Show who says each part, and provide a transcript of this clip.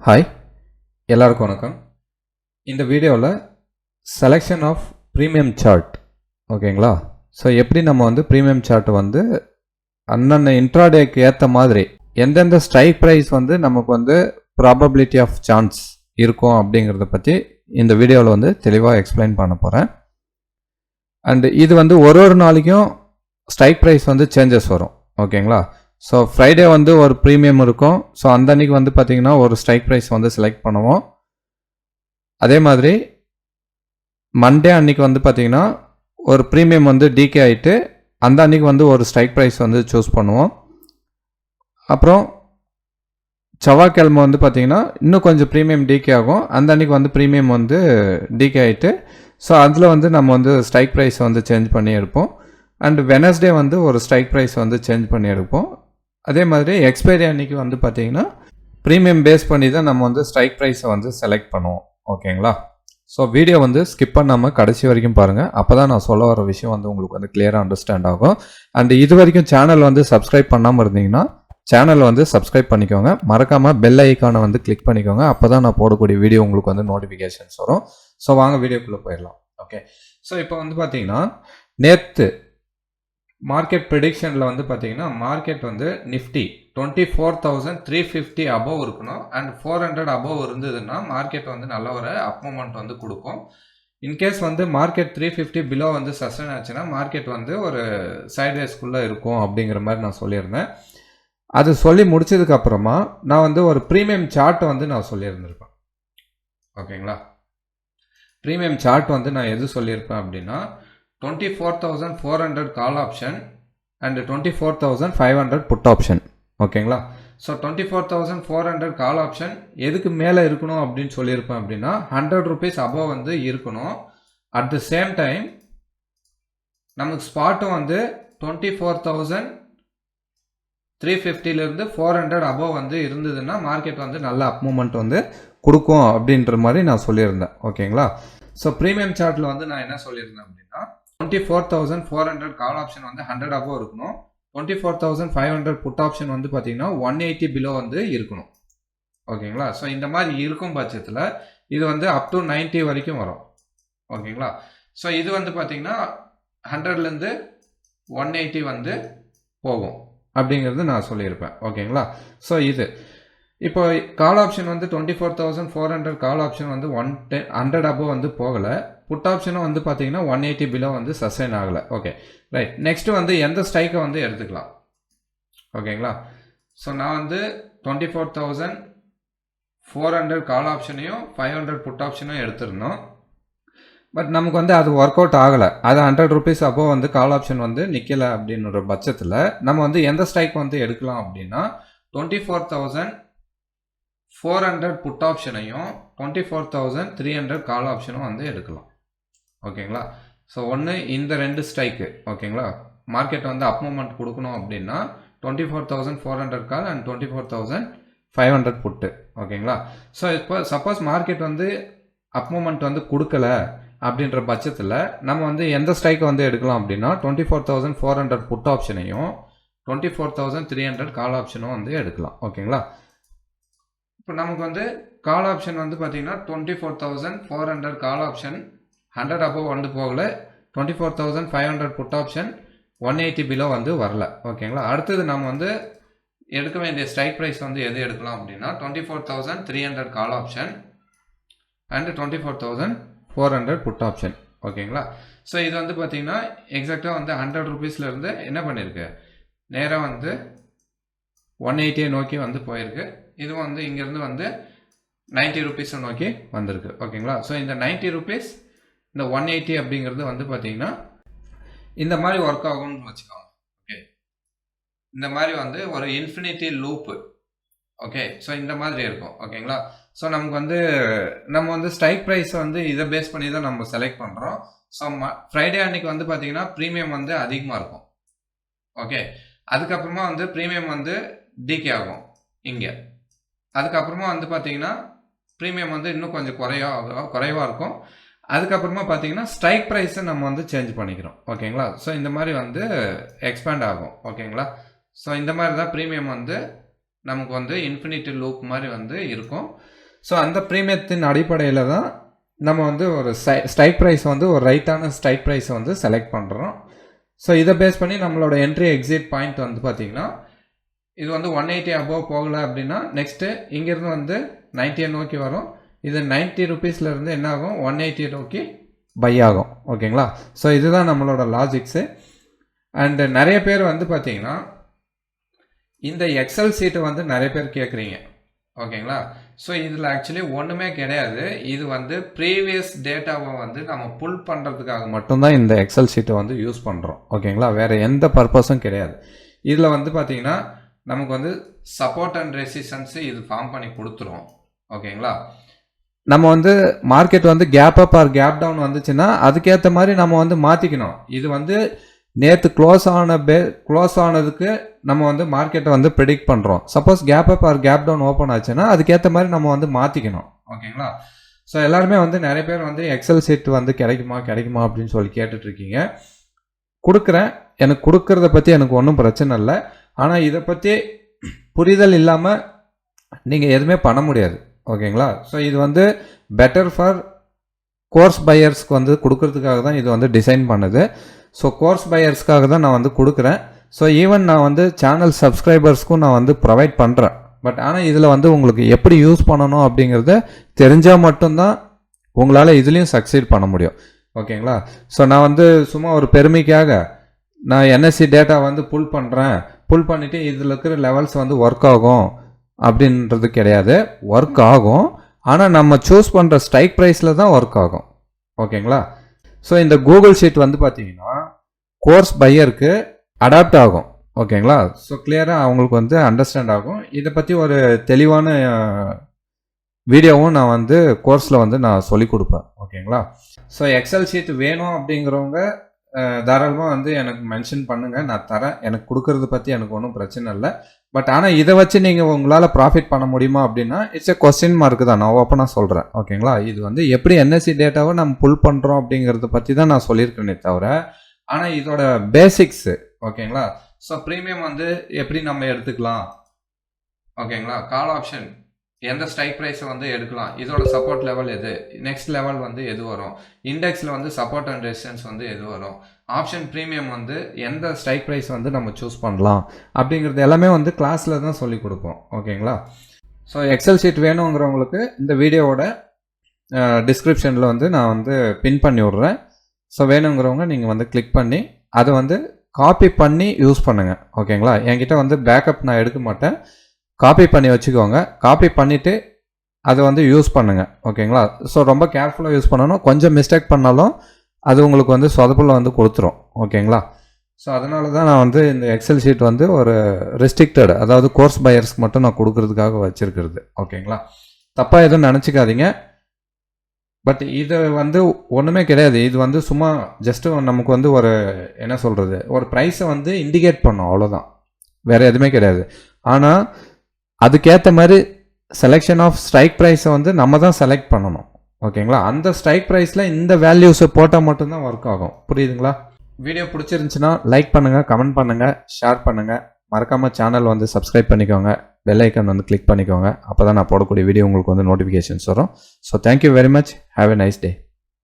Speaker 1: Hi எல்லாருக்கும் வணக்கம். இந்த வீடியோவில் செலெக்ஷன் ஆஃப் ப்ரீமியம் சார்ட் ஓகேங்களா ஸோ எப்படி நம்ம வந்து ப்ரீமியம் சார்ட் வந்து அந்தந்த இன்ட்ராடேக்கு ஏற்ற மாதிரி எந்தெந்த ஸ்ட்ரைக் ப்ரைஸ் வந்து நமக்கு வந்து ப்ராபபிலிட்டி ஆஃப் சான்ஸ் இருக்கும் அப்படிங்கிறத பற்றி இந்த வீடியோவில் வந்து தெளிவாக எக்ஸ்பிளைன் பண்ண போகிறேன் அண்டு இது வந்து ஒரு ஒரு நாளைக்கும் ஸ்ட்ரைக் ப்ரைஸ் வந்து சேஞ்சஸ் வரும். ஓகேங்களா ஸோ ஃப்ரைடே வந்து ஒரு ப்ரீமியம் இருக்கும். ஸோ அந்த அன்றைக்கி வந்து பார்த்திங்கன்னா ஒரு ஸ்ட்ரைக் ப்ரைஸ் வந்து செலக்ட் பண்ணுவோம். அதே மாதிரி மண்டே அன்னைக்கு வந்து பார்த்திங்கன்னா ஒரு ப்ரீமியம் வந்து டிகே ஆகிட்டு அந்த அன்றைக்கி வந்து ஒரு ஸ்ட்ரைக் ப்ரைஸ் வந்து சூஸ் பண்ணுவோம். அப்புறம் செவ்வாய்க்கிழமை வந்து பார்த்திங்கன்னா இன்னும் கொஞ்சம் ப்ரீமியம் டிகே ஆகும். அந்த அன்றைக்கி வந்து ப்ரீமியம் வந்து டிகே ஆகிட்டு ஸோ அதில் வந்து நம்ம வந்து ஸ்ட்ரைக் ப்ரைஸ் வந்து சேஞ்ச் பண்ணி எடுப்போம். அண்ட் வெனஸ்டே வந்து ஒரு ஸ்ட்ரைக் ப்ரைஸ் வந்து சேஞ்ச் பண்ணி எடுப்போம். அதே மாதிரி எக்ஸ்பைரி அன்னைக்கு வந்து பார்த்தீங்கன்னா ப்ரீமியம் பேஸ் பண்ணி தான் நம்ம வந்து ஸ்ட்ரைக் ப்ரைஸை வந்து செலக்ட் பண்ணுவோம். ஓகேங்களா ஸோ வீடியோ வந்து ஸ்கிப் பண்ணாமல் கடைசி வரைக்கும் பாருங்கள் அப்போ தான் நான் சொல்ல வர விஷயம் வந்து உங்களுக்கு வந்து கிளியராக அண்டர்ஸ்டாண்ட் ஆகும். அண்ட் இது வரைக்கும் சேனல் வந்து சப்ஸ்கிரைப் பண்ணாமல் இருந்தீங்கன்னா சேனலை வந்து சப்ஸ்கிரைப் பண்ணிக்கோங்க. மறக்காமல் பெல் ஐக்கானை வந்து கிளிக் பண்ணிக்கோங்க. அப்போ தான் நான் போடக்கூடிய வீடியோ உங்களுக்கு வந்து நோட்டிஃபிகேஷன்ஸ் வரும். ஸோ வாங்க வீடியோக்குள்ளே போயிடலாம். ஓகே ஸோ இப்போ வந்து பார்த்தீங்கன்னா நேற்று மார்க்கெட் ப்ரிடிக்ஷனில் வந்து பார்த்தீங்கன்னா மார்க்கெட் வந்து Nifty twenty four thousand three fifty above இருக்கணும். அண்ட் ஃபோர் ஹண்ட்ரட் அபவ் இருந்ததுன்னா மார்க்கெட் வந்து நல்ல ஒரு அப் மூமெண்ட் வந்து கொடுக்கும். இன்கேஸ் வந்து மார்க்கெட் த்ரீ ஃபிஃப்டி பிலோ வந்து சஸ்டன் ஆச்சுன்னா மார்க்கெட் வந்து ஒரு சைட்வேஸ்க்குள்ளே இருக்கும் அப்படிங்கிற மாதிரி நான் சொல்லியிருந்தேன். அது சொல்லி முடிச்சதுக்கு அப்புறமா நான் வந்து ஒரு ப்ரீமியம் சார்ட் வந்து நான் சொல்லியிருந்திருப்பேன். ஓகேங்களா? ப்ரீமியம் சார்ட் வந்து நான் எது சொல்லியிருப்பேன் அப்படின்னா twenty four thousand four hundred call option and twenty four thousand five hundred put option ஓகேங்களா so twenty four thousand four hundred call option எதுக்கு மேலே இருக்கணும் அப்படின்னு சொல்லியிருப்பேன் அப்படின்னா ஹண்ட்ரட் ருபீஸ் அபவ் வந்து இருக்கணும். அட் த சேம் டைம் நமக்கு ஸ்பாட்டும் வந்து டுவெண்ட்டி ஃபோர் தௌசண்ட் த்ரீ ஃபிஃப்டிலேருந்து ஃபோர் ஹண்ட்ரட் அபவ் வந்து இருந்ததுன்னா மார்க்கெட் வந்து நல்ல அப் மூமெண்ட் வந்து கொடுக்கும் அப்படின்ற மாதிரி நான் சொல்லியிருந்தேன். ஓகேங்களா ஸோ ப்ரீமியம் சார்ட்டில் வந்து நான் என்ன சொல்லியிருந்தேன் அப்படின்னா twenty four thousand four hundred call option வந்து ஹண்ட்ரட் அபோ இருக்கணும். Twenty four thousand five hundred put option வந்து பார்த்தீங்கன்னா ஒன் எயிட்டி பிலோ வந்து இருக்கணும். ஓகேங்களா ஸோ இந்த மாதிரி இருக்கும் பட்சத்தில் இது வந்து அப் டு நைன்ட்டி வரைக்கும் வரும். ஓகேங்களா ஸோ இது வந்து பார்த்தீங்கன்னா ஹண்ட்ரட்லேருந்து ஒன் எயிட்டி வந்து போகும். அப்படிங்கிறது நான் சொல்லியிருப்பேன். ஓகேங்களா ஸோ இது. இப்போ கால் ஆப்ஷன் வந்து twenty four thousand four hundred call option வந்து ஒன் டென் ஹண்ட்ரட் அபோவ் வந்து போகலை. புட் ஆப்ஷனும் வந்து பார்த்தீங்கன்னா ஒன் எயிட்டி பிலோ வந்து சஸ்டைன் ஆகலை. ஓகே ரைட் நெக்ஸ்ட் வந்து எந்த ஸ்ட்ரைக்கை வந்து எடுத்துக்கலாம். ஓகேங்களா ஸோ நான் வந்து twenty four thousand four hundred call ஆப்ஷனையும் five hundred put ஆப்ஷனும் எடுத்திருந்தோம். பட் நமக்கு வந்து அது ஒர்க் அவுட் ஆகலை. அது ஹண்ட்ரட் ருபீஸ் அப்போ வந்து கால் ஆப்ஷன் வந்து நிற்கலை அப்படின்ற பட்சத்தில் நம்ம வந்து எந்த ஸ்ட்ரைக் வந்து எடுக்கலாம் அப்படின்னா twenty four thousand four hundred put ஆப்ஷனையும் twenty four thousand three hundred call ஆப்ஷனும் வந்து எடுக்கலாம். ஓகேங்களா? ஸோ ஒன்று இந்த ரெண்டு ஸ்ட்ரைக்கு ஓகேங்களா? மார்க்கெட் வந்து அப் மூமெண்ட் கொடுக்கணும் அப்படின்னா twenty four thousand four hundred call and twenty four thousand five hundred put ஓகேங்களா? ஸோ இப்போ சப்போஸ் மார்க்கெட் வந்து அப் மூமெண்ட் வந்து கொடுக்கல அப்படின்ற பட்சத்தில் நம்ம வந்து எந்த ஸ்ட்ரைக்கை வந்து எடுக்கலாம் அப்படின்னா twenty four thousand four hundred put ஆப்ஷனையும் twenty four thousand three hundred call ஆப்ஷனும் வந்து எடுக்கலாம் ஓகேங்களா? இப்போ நமக்கு வந்து கால் ஆப்ஷன் வந்து பார்த்தீங்கன்னா twenty four thousand four hundred call option hundred above வந்து போகல. Twenty four thousand five hundred put option one eighty below வந்து வரல. ஓகேங்களா அடுத்தது நம்ம வந்து எடுக்க வேண்டிய ஸ்ட்ரைக் ப்ரைஸ் வந்து எது எடுக்கலாம் அப்படின்னா twenty four thousand three hundred call option and twenty four thousand four hundred put option ஓகேங்களா ஸோ இது வந்து பார்த்தீங்கன்னா எக்ஸாக்டாக வந்து ஹண்ட்ரட் ருபீஸ்லேருந்து என்ன பண்ணியிருக்கு நேராக வந்து ஒன் எயிட்டியை நோக்கி வந்து போயிருக்கு. இதுவும் வந்து இங்கேருந்து வந்து நைன்ட்டி ருபீஸை நோக்கி வந்திருக்கு. ஓகேங்களா ஸோ இந்த நைன்ட்டி ருபீஸ் இந்த ஒன் எயிட்டி அப்படிங்கிறது வந்து பார்த்தீங்கன்னா இந்த மாதிரி ஒர்க் ஆகும்னு வச்சுக்கோங்க. ஓகே இந்த மாதிரி வந்து ஒரு இன்ஃபினிட்டி லூப்பு ஓகே ஸோ இந்த மாதிரி இருக்கும். ஓகேங்களா ஸோ நமக்கு வந்து நம்ம வந்து ஸ்ட்ரைக் ப்ரைஸ் வந்து இதை பேஸ் பண்ணி தான் நம்ம செலக்ட் பண்ணுறோம் ஸோ ஃப்ரைடே அன்னைக்கு வந்து பார்த்தீங்கன்னா ப்ரீமியம் வந்து அதிகமாக இருக்கும். ஓகே அதுக்கப்புறமா வந்து ப்ரீமியம் வந்து டிகே ஆகும். இங்கே. அதுக்கப்புறமா வந்து பார்த்தீங்கன்னா ப்ரீமியம் வந்து இன்னும் கொஞ்சம் குறையா குறைவாக இருக்கும். அதுக்கப்புறமா பார்த்தீங்கன்னா ஸ்ட்ரைக் ப்ரைஸை நம்ம வந்து சேஞ்ச் பண்ணிக்கிறோம். ஓகேங்களா? ஸோ இந்த மாதிரி வந்து எக்ஸ்பேண்ட் ஆகும். ஓகேங்களா? ஸோ இந்த மாதிரி தான் ப்ரீமியம் வந்து நமக்கு வந்து இன்ஃபினிட்டி லூப் மாதிரி வந்து இருக்கும். ஸோ அந்த ப்ரீமியத்தின் அடிப்படையில் தான் நம்ம வந்து ஒரு ஸ்ட்ரைக் ப்ரைஸ் வந்து ஒரு ரைட்டான ஸ்ட்ரைக் ப்ரைஸை வந்து செலக்ட் பண்ணுறோம் ஸோ இதை பேஸ் பண்ணி நம்மளோட என்ட்ரி எக்ஸிட் பாயிண்ட் வந்து பார்த்திங்கன்னா இது வந்து ஒன் எயிட்டி அபோவ் போகலை அப்படின்னா நெக்ஸ்ட்டு இங்கேருந்து வந்து நைன்டியை நோக்கி வரும். இது நைன்ட்டி ருபீஸ்லேருந்து என்ன ஆகும்? ஒன் எயிட்டி நோக்கி பை ஆகும். ஓகேங்களா ஸோ இதுதான் நம்மளோட லாஜிக்ஸு அண்டு நிறைய பேர் வந்து பார்த்தீங்கன்னா இந்த எக்ஸல் சீட்டை வந்து நிறைய பேர் கேட்குறீங்க. ஓகேங்களா ஸோ இதில் ஆக்சுவலி ஒன்றுமே கிடையாது. இது வந்து ப்ரீவியஸ் டேட்டாவை வந்து நம்ம புல் பண்ணுறதுக்காக மட்டும்தான் இந்த எக்ஸல் சீட்டை வந்து யூஸ் பண்ணுறோம் ஓகேங்களா வேறு எந்த பர்பஸும் கிடையாது. இதில் வந்து பார்த்தீங்கன்னா நமக்கு வந்து சப்போர்ட் அண்ட் ரெசிஸ்டன்ஸு இது ஃபார்ம் பண்ணி கொடுத்துரும். ஓகேங்களா நம்ம வந்து மார்க்கெட் வந்து gap up or gap down வந்துச்சுன்னா அதுக்கேற்ற மாதிரி நம்ம வந்து மாற்றிக்கணும் இது வந்து நேற்று க்ளோஸ் ஆன பே க்ளோஸ் ஆனதுக்கு நம்ம வந்து மார்க்கெட்டை வந்து ப்ரிடிக்ட் பண்ணுறோம் suppose gap up or gap down open ஆச்சுன்னா அதுக்கேற்ற மாதிரி நம்ம வந்து மாற்றிக்கணும் ஓகேங்களா ஸோ எல்லாருமே வந்து நிறைய பேர் வந்து எக்ஸல் சீட் வந்து கிடைக்குமா கிடைக்குமா அப்படின்னு சொல்லி கேட்டுட்ருக்கீங்க. கொடுக்குறேன். எனக்கு கொடுக்கறத பற்றி எனக்கு ஒன்றும் பிரச்சனை இல்லை. ஆனால் இதை பற்றி புரிதல் இல்லாமல் நீங்கள் எதுவுமே பண்ண முடியாது. ஓகேங்களா? ஸோ இது வந்து பெட்டர் ஃபார் கோர்ஸ் பையர்ஸ்க்கு வந்து கொடுக்கறதுக்காக தான் இது வந்து டிசைன் பண்ணுது. ஸோ கோர்ஸ் பையர்ஸ்க்காக தான் நான் வந்து கொடுக்குறேன். ஸோ ஈவன் நான் வந்து சேனல் சப்ஸ்கிரைபர்ஸ்க்கும் நான் வந்து ப்ரொவைட் பண்ணுறேன் பட் ஆனால் இதில் வந்து உங்களுக்கு எப்படி யூஸ் பண்ணணும் அப்படிங்கிறத தெரிஞ்சால் மட்டும்தான் உங்களால் இதுலேயும் சக்சீட் பண்ண முடியும். ஓகேங்களா? ஸோ நான் வந்து சும்மா ஒரு பெருமைக்காக நான் என்எஸ்சி டேட்டா வந்து புல் பண்ணுறேன் புல் பண்ணிவிட்டு இதில் இருக்கிற லெவல்ஸ் வந்து ஒர்க் ஆகும். அப்படின்றது கிடையாது. ஒர்க் ஆகும். ஆனால் நம்ம சூஸ் பண்ணுற ஸ்ட்ரைக் ப்ரைஸில் தான் ஒர்க் ஆகும். ஓகேங்களா? ஸோ இந்த கூகுள் ஷீட் வந்து பார்த்தீங்கன்னா கோர்ஸ் பையருக்கு அடாப்ட் ஆகும். ஓகேங்களா? ஸோ கிளியராக அவங்களுக்கு வந்து அண்டர்ஸ்டாண்ட் ஆகும். இதை பற்றி ஒரு தெளிவான வீடியோவும் நான் வந்து கோர்ஸில் வந்து நான் சொல்லி கொடுப்பேன். ஓகேங்களா? ஸோ எக்ஸல் ஷீட் வேணும் அப்படிங்கிறவங்க தாராளமாக வந்து எனக்கு மென்ஷன் பண்ணுங்கள் நான் தரேன். எனக்கு கொடுக்கறத பற்றி எனக்கு ஒன்றும் பிரச்சனை இல்லை. பட் ஆனால் இதை வச்சு நீங்கள் உங்களால் ப்ராஃபிட் பண்ண முடியுமா அப்படின்னா இட்ஸ் எ கொஸ்டின் மார்க் தான். நான் ஓப்பனாக சொல்கிறேன் ஓகேங்களா இது வந்து எப்படி என்எஸ்சி டேட்டாவை நம்ம புல் பண்ணுறோம் அப்படிங்கிறத பற்றி தான் நான் சொல்லியிருக்கேனே தவிர ஆனால் இதோட பேசிக்ஸு ஓகேங்களா ஸோ ப்ரீமியம் வந்து எப்படி நம்ம எடுத்துக்கலாம்? ஓகேங்களா கால் ஆப்ஷன் எந்த ஸ்ட்ரைக் ப்ரைஸை வந்து எடுக்கலாம். இதோட சப்போர்ட் லெவல் எது? நெக்ஸ்ட் லெவல் வந்து எது வரும்? இண்டெக்ஸில் வந்து சப்போர்ட் அண்ட் ரெசிஸ்டன்ஸ் வந்து எது வரும்? ஆப்ஷன் ப்ரீமியம் வந்து எந்த ஸ்ட்ரைக் ப்ரைஸ் வந்து நம்ம சூஸ் பண்ணலாம்? அப்படிங்கிறது எல்லாமே வந்து கிளாஸில் தான் சொல்லி கொடுப்போம். ஓகேங்களா ஸோ எக்ஸல் ஷீட் வேணுங்கிறவங்களுக்கு இந்த வீடியோவோட டிஸ்கிரிப்ஷனில் வந்து நான் வந்து பின் பண்ணி விட்றேன். ஸோ வேணுங்கிறவங்க நீங்கள் வந்து கிளிக் பண்ணி அதை வந்து காப்பி பண்ணி யூஸ் பண்ணுங்கள் ஓகேங்களா என்கிட்ட வந்து பேக்கப் நான் எடுக்க மாட்டேன். காப்பி பண்ணி வச்சுக்கோங்க. காப்பி பண்ணிவிட்டு அதை வந்து யூஸ் பண்ணுங்கள் ஓகேங்களா ஸோ ரொம்ப கேர்ஃபுல்லாக யூஸ் பண்ணணும். கொஞ்சம் மிஸ்டேக் பண்ணாலும் அது உங்களுக்கு வந்து சொதப்பில் வந்து கொடுத்துரும். ஓகேங்களா ஸோ அதனால தான் நான் வந்து இந்த எக்ஸல் ஷீட் வந்து ஒரு ரெஸ்ட்ரிக்டட் அதாவது கோர்ஸ் பையர்ஸ்க்கு மட்டும் நான் கொடுக்கறதுக்காக வச்சுருக்கிறது. ஓகேங்களா தப்பாக எதுவும் நினச்சிக்காதீங்க. பட் இது வந்து ஒன்றுமே கிடையாது. இது வந்து சும்மா ஜஸ்ட்டு நமக்கு வந்து ஒரு என்ன சொல்கிறது ஒரு ப்ரைஸை வந்து இண்டிகேட் பண்ணும். அவ்வளோதான் வேறு எதுவுமே கிடையாது. ஆனால் அதுக்கேற்ற மாதிரி செலெக்ஷன் ஆஃப் ஸ்ட்ரைக் ப்ரைஸை வந்து நம்ம தான் செலக்ட் பண்ணணும். ஓகேங்களா? அந்த ஸ்ட்ரைக் ப்ரைஸில் இந்த வேல்யூஸை போட்டால் மட்டும்தான் ஒர்க் ஆகும். புரியுதுங்களா? வீடியோ பிடிச்சிருந்துச்சுன்னா லைக் பண்ணுங்கள் கமெண்ட் பண்ணுங்கள் ஷேர் பண்ணுங்கள் மறக்காமல் சேனல் வந்து சப்ஸ்கிரைப் பண்ணிக்கோங்க. பெல் ஐக்கன் வந்து கிளிக் பண்ணிக்கோங்க. அப்போ தான் நான் போடக்கூடிய வீடியோ உங்களுக்கு வந்து நோட்டிஃபிகேஷன்ஸ் வரும். So thank you very much have a nice day